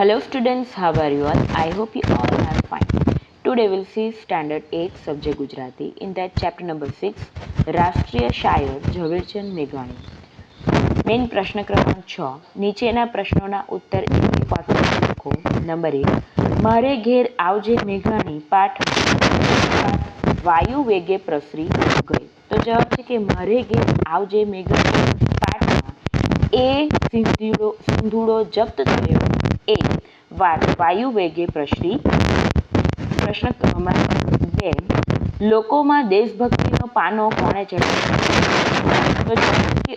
Hello students, how are you all? I hope you all are fine. Today we'll see standard 8 subject Gujarati. In that chapter number 6, રાષ્ટ્રીય શાયર ઝવેરચંદ મેઘાણી main પ્રશ્ન ક્રમાંક છ નીચેના પ્રશ્નોના ઉત્તર એક પાત્ર લખો નંબર એક મારે ઘેર આવજે મેઘાણી પાઠ વાયુ વેગે પ્રસરી ગઈ તો જવાબ છે કે મારે ઘેર આવજે મેઘાણી પાઠમાં એ સિંધુડો સિંધુડો જપ્ત થયો એ વાત વાયુ વેગે પ્રશ્ની. પ્રશ્ન ક્રમાંક બે, લોકોમાં દેશભક્તિનો પાનો કોણે ચડાવ્યો તો કે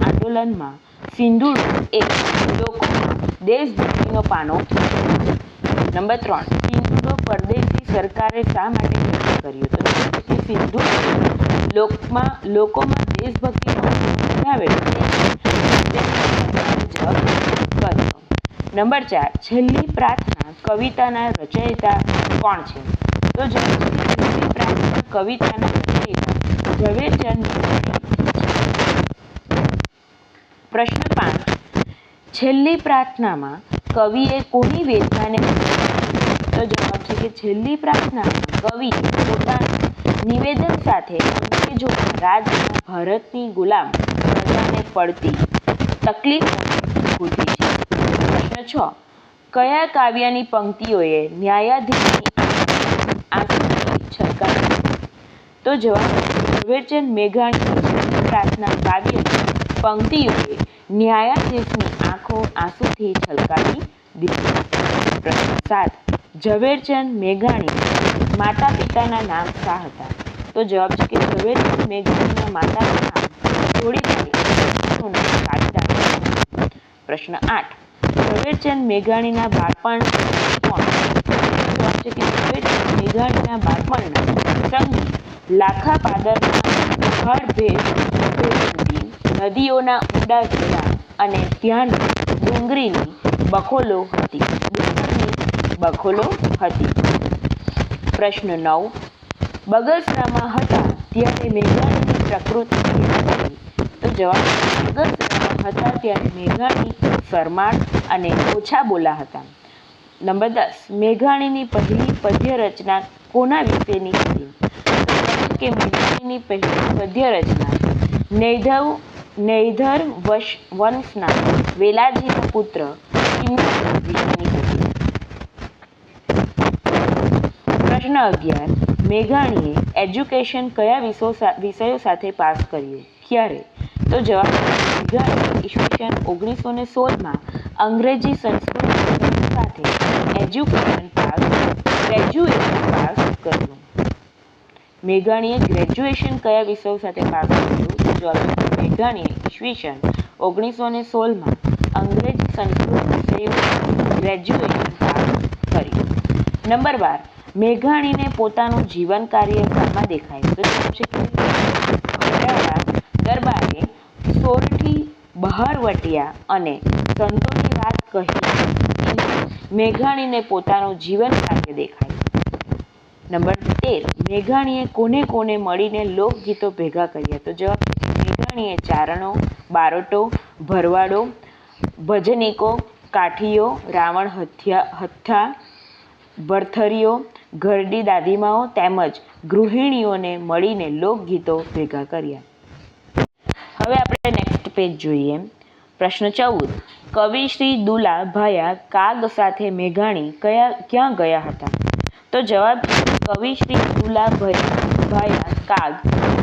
આંદોલનમાં સિંધુ એ લોકોમાં દેશભક્તિનો પાનો નંબર ત્રણ, સિંધુનો પરદેશી સરકારે શા માટે નક્કી કર્યો તો જવાબ છે કે સિંધુડો લોકમાં, લોકોમાં દેશભક્તિનો બનાવે નંબર ચાર, છેલ્લી પ્રાર્થના કવિતાના રચયિતા કોણ છે? તો છેલ્લી પ્રાર્થના કવિતાના રચયિતા ઝવેરચંદ પ્રશ્ન પાંચ, છેલ્લી પ્રાર્થનામાં કવિએ કોની વેદનાને તો જવાબ છે કે છેલ્લી પ્રાર્થનામાં કવિ પોતાના નિવેદન સાથે અંગ્રેજોના રાજ ભારતની ગુલામ પડતી તકલીફોને ગોઠવી છે. પ્રશ્ન છ. કયા કાવ્યની પંક્તિઓએ ન્યાયાધીશની આંખોથી છલકાવી તો જવાબ ઝવેરચંદ મેઘાણીની પ્રાર્થના કાવ્યની પંક્તિઓએ ન્યાયાધીશની આંખો આંસુથી છલકાવી દીધી. પ્રશ્ન સાત. ઝવેરચંદ મેઘાણી માતા પિતાના નામ શા હતા? તો જવાબ છે કે ઝવેરચંદ મેઘાણીના માતાનું નામ થોડી પ્રશ્ન આઠ. ઝવેરચંદ મેઘાણીના બાળપણ છે કે ઝવેરચંદ મેઘાણીના બાળપણના સંગી લાખા પાદરના હળ ભેદ નદીઓના ઊંડા ઘેરા અને ત્યાંની ડુંગરીની બખોલો હતી. ડુંગરની બખોલો હતી. પ્રશ્ન નવ. બગસરામાં હતા ત્યારે મેઘાણીની પ્રકૃતિ તો જવાબ બગસરામાં હતા ત્યારે મેઘાણી, શરમાળ અને ઓછા બોલા હતા. નંબર દસ, મેઘાણીની પહેલી પદ્ય રચના કોના વિશેની હતી? કે મેઘાણીની પહેલી પદ્ય રચના નૈધવ, નૈધર વશ, વંશના, વેલાજીનો પુત્ર વિશેની હતી. પ્રશ્ન અગિયાર, મેઘાણીએ એજ્યુકેશન કયા વિષયો સાથે પાસ કર્યું? ક્યારે? તો જવાબ મેઘાણીએ ઈસવીસન ઓગણીસો ને સોળમાં અંગ્રેજી સંસ્કૃત સાથે એજ્યુકેશન પાસ ગ્રેજ્યુએશન પાસ કર્યું. મેઘાણીએ ગ્રેજ્યુએશન કયા વિષયો સાથે પાસ કર્યું? છે મેઘાણીએ ઈસવીસન ઓગણીસો ને સોળમાં અંગ્રેજી સંસ્કૃત વિષયો ગ્રેજ્યુએશન પાસ કર્યું. નંબર બાર, મેઘાણીને પોતાનું જીવન કાર્ય શામાં દેખાય. તો જવાબ છે બહારવટિયા અને સંતોની વાત કહી મેઘાણીને પોતાનું જીવન કાર્ય દેખાય નંબર તેર, મેઘાણીએ કોને કોને મળીને લોકગીતો ભેગા કર્યા? તો જવાબ મેઘાણીએ ચારણો, બારોટો, ભરવાડો, ભજનીકો, કાઠીઓ, રાવણ હથિયા, હથ્થા, ભરથરીઓ, ઘરડી દાદીમાઓ તેમજ ગૃહિણીઓને મળીને લોકગીતો ભેગા કર્યા. હવે આપણે પેજ જોઈએ. પ્રશ્ન ચૌદ. કવિ શ્રી દુલા ભાયા કાગ સાથે મેઘાણી કયા, ક્યાં ગયા હતા? તો જવાબ કવિ શ્રી દુલા ભયા કાગ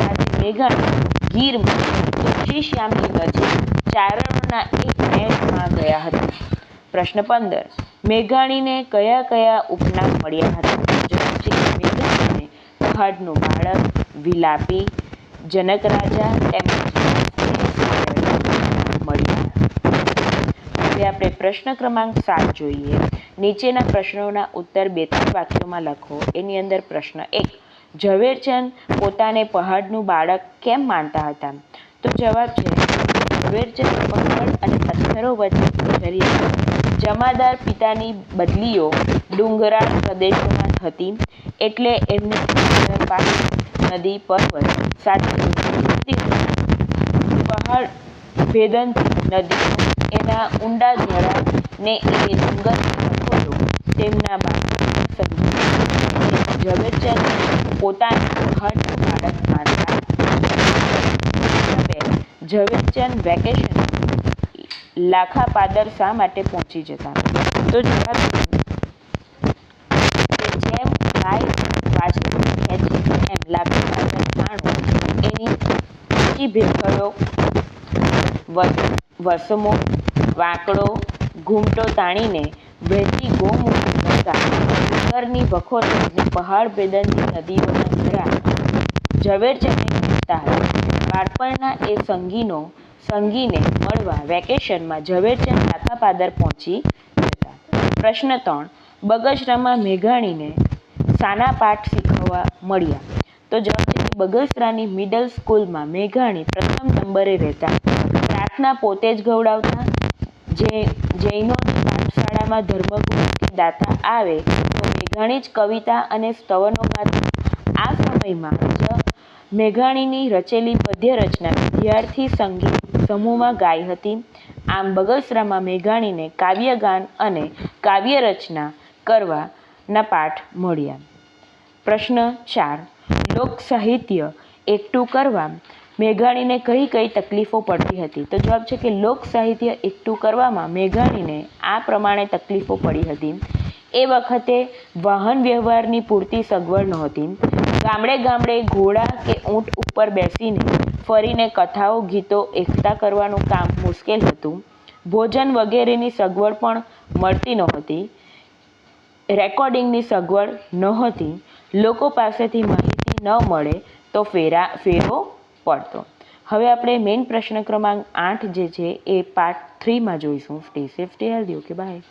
સાથે મેઘાણી ગીરમાં તુલસી શ્યામની નજીક ચારણોના એક મેળમાં ગયા હતા. પ્રશ્ન પંદર. મેઘાણીને કયા કયા ઉપનામ મળ્યા હતા? જવાબ છે મેઘાણીને પહાડનું બાળક, વિલાપી, જનક રાજા તેમજ મળ્યા હવે આપણે પ્રશ્ન ક્રમાંક સાત જોઈએ. નીચેના પ્રશ્નોના ઉત્તર બે ત્રણ વાક્યોમાં લખો. એની અંદર પ્રશ્ન એક, ઝવેરચંદ પોતાને પહાડનું બાળક કેમ માનતા હતા? તો જવાબ છે, ઝવેરચંદ પહાડ અને પથ્થરો વચ્ચે જમાદાર પિતાની બદલીઓ ડુંગરાળ પ્રદેશોમાં થતી એટલે એમને પાસે નદી પર્વત સાથે. પહાડ ભેદન નદી એના ઊંડા ઝાડા ને એ જંગલ ખોલો તેમના સદગુણો ઝવેરચંદ પોતાના પહાડનું બાળક માનતા ઝવેરચંદ વેકેશન લાખા પાદર શા માટે પહોંચી જતા? તો જવાબ જેમ ગાય વાછરડું ખેંચે એમ લાખા પાદર માણો એની ઊંચી ભેખડો વર્ષમો વાંકડો ઘૂમટો તાણીને વહેતી ગોમુખ ગંગા ડુંગરની વખોરે ને પહાડ ભેદનથી નદીઓના ઝરા ઝવેરચંદને કહેતા હતા બાળપણના એ સંગીનો સંગીને મળવા વેકેશનમાં ઝવેરચંદ લાખા પાદર પહોંચી જતા. પ્રશ્ન ત્રણ, બગસરામાં મેઘાણીને સાના પાઠ શીખવવા મળ્યા. તો જવાબ છે બગસરાની મિડલ સ્કૂલમાં મેઘાણી પ્રથમ નંબરે રહેતા. પ્રાર્થના પોતે જ ગવડાવતા જે જૈનોની પાઠશાળામાં ધર્મગુરુ કે દાતા આવે, તો મેઘાણી જ કવિતા અને સ્તવનો ગાતા આ સમયમાં જ મેઘાણીની રચેલી પદ્ય રચના વિદ્યાર્થી સંગીત સમૂહમાં ગાઈ હતી. આમ બગસરામાં મેઘાણીને કાવ્યગાન અને કાવ્ય રચના કરવાના પાઠ મળ્યા. પ્રશ્ન ચાર. લોક સાહિત્ય એકઠું કરવા મેઘાણીને કઈ કઈ તકલીફો પડતી હતી? તો જવાબ છે કે લોક સાહિત્ય એકઠું કરવામાં મેઘાણીને આ પ્રમાણે તકલીફો પડી હતી. એ વખતે વાહન વ્યવહારની પૂરતી સગવડ નહોતી. ગામડે ગામડે ઘોડા કે ઊંટ ઉપર બેસીને ફરીને કથાઓ, ગીતો એકઠા કરવાનું કામ મુશ્કેલ હતું. ભોજન વગેરેની સગવડ પણ મળતી નહોતી. રેકોર્ડિંગની સગવડ નહોતી. લોકો પાસેથી માહિતી ન મળે તો ફેરા, ફેરો પડતો. હવે આપણે મેઇન પ્રશ્ન ક્રમાંક આઠ જે છે એ પાર્ટ થ્રીમાં જોઈશું. Stay safe stay healthy okay bye